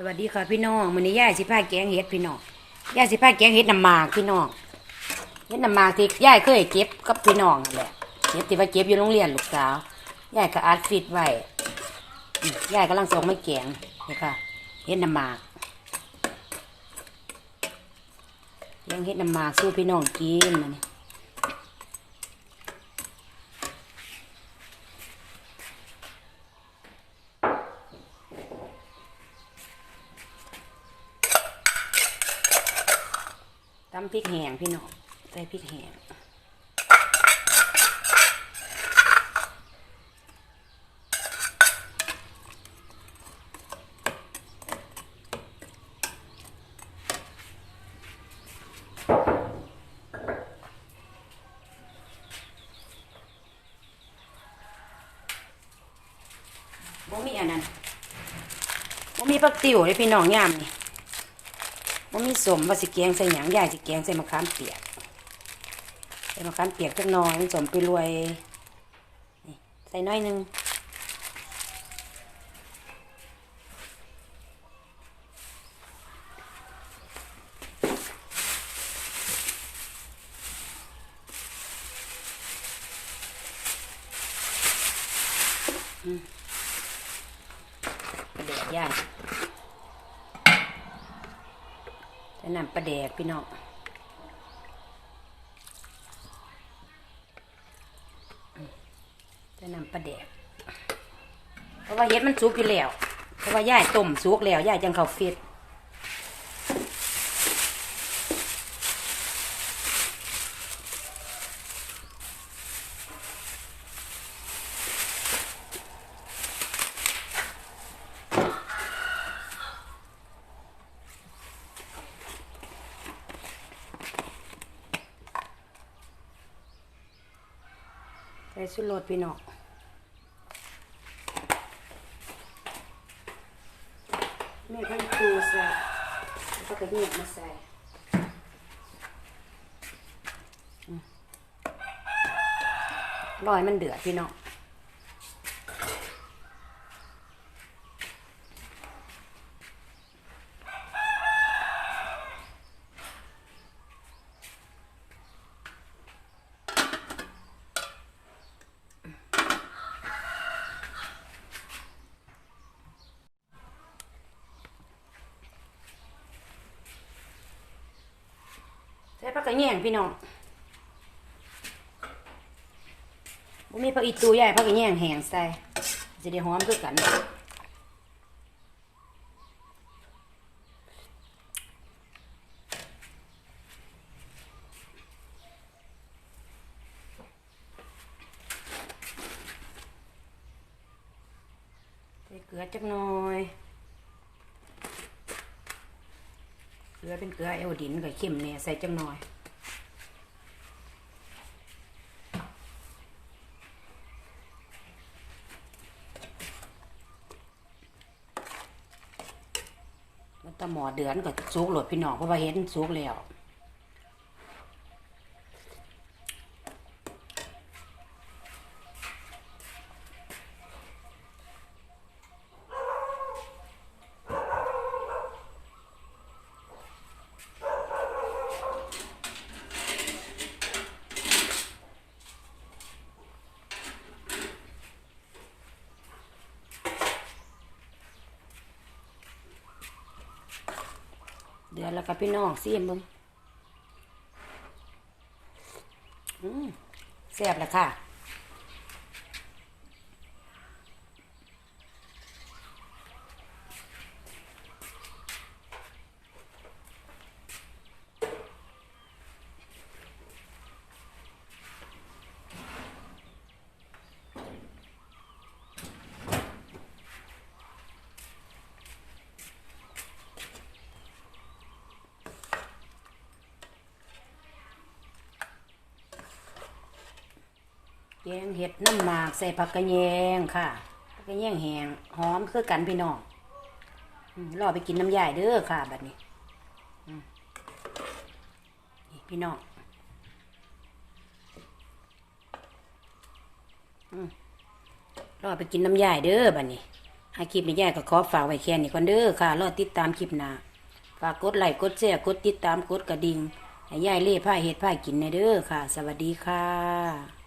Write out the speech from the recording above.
สวัสดีค่ะพี่น้องมื้อนี้ย่ายสิพาแกงเห็ดพี่น้องย่ายสิพาแกงเห็ดน้ำหมากพี่น้องเห็ดน้ำหมากที่ย่ายเคยเก็บกับพี่น้องนั่นแหละเก็บที่ว่าเก็บอยู่โรงเรียนลูกสาวย่ายก็อัดฟิตไว้ย่ายกำลังส่งไม่แกงนี่ค่ะเห็ดน้ำหมากแกงเห็ดน้ำหมากสู้พี่น้องกินมันนี่ ตำพริกแห้งพี่น้องใส่พริกแห้งบ่มีอันนั้นบ่มีผักติ๋วเลยพี่น้องยามนี่ บ่มีสมว่าสิแกงใส่หยังยายสิแกงใส่มะขามเปียกใส่มะขามเปียกจักน่อยสมไปรวยใส่น้อยหนึงปลาแดกยาย ใส่น้ำปลาแดกพี่น้องจะน้ำปลาแดกเพราะว่าเห็ดมันสุกอยู่แล้ว เพราะว่าย่ายต้มสุกแล้วย่ายจังเขาฟิต ส่สุดโรดพี่น้องแม่ก็ปูใส่แล้วก็กระเทียมมาใส่อืมรอยมันเดือดพี่น้อง กระแยงพี่น้องบ่มีผักอีตูใหญ่ผักกระแยงแห้งใส่จะได้หอมคือกันเกลือจักหน่อย เกลือเป็นเกลือไอโอดินกับเข็มเนี่ยใส่จักหน่อย ตะหมอเดือนก็สุกโหลดพี่น้องเพราะว่าเห็นสุกแล้ว ดือนแล้วกับพี่น้องเสียมมึงอืมแซ่บแล้วค่ะ แกงเห็ดน้ำหมากใส่ผักกระแยงค่ะผักกระแยงแห้งหอมคือกันพี่น้องรอไปกินน้ำยายเด้อค่ะแบบนี้พี่น้องรอไปกินน้ำยายเด้อแบบนี้ให้คลิปนี้ยายก็ขอฝากไว้แค่นี้ก่อนเด้อค่ะรอติดตามคลิปหน้าฝากกดไลค์กดแชร์กดติดตามกดกระดิ่งให้ยายเล่ผ้าเฮ็ดผ้ากินในเด้อค่ะ สวัสดีค่ะ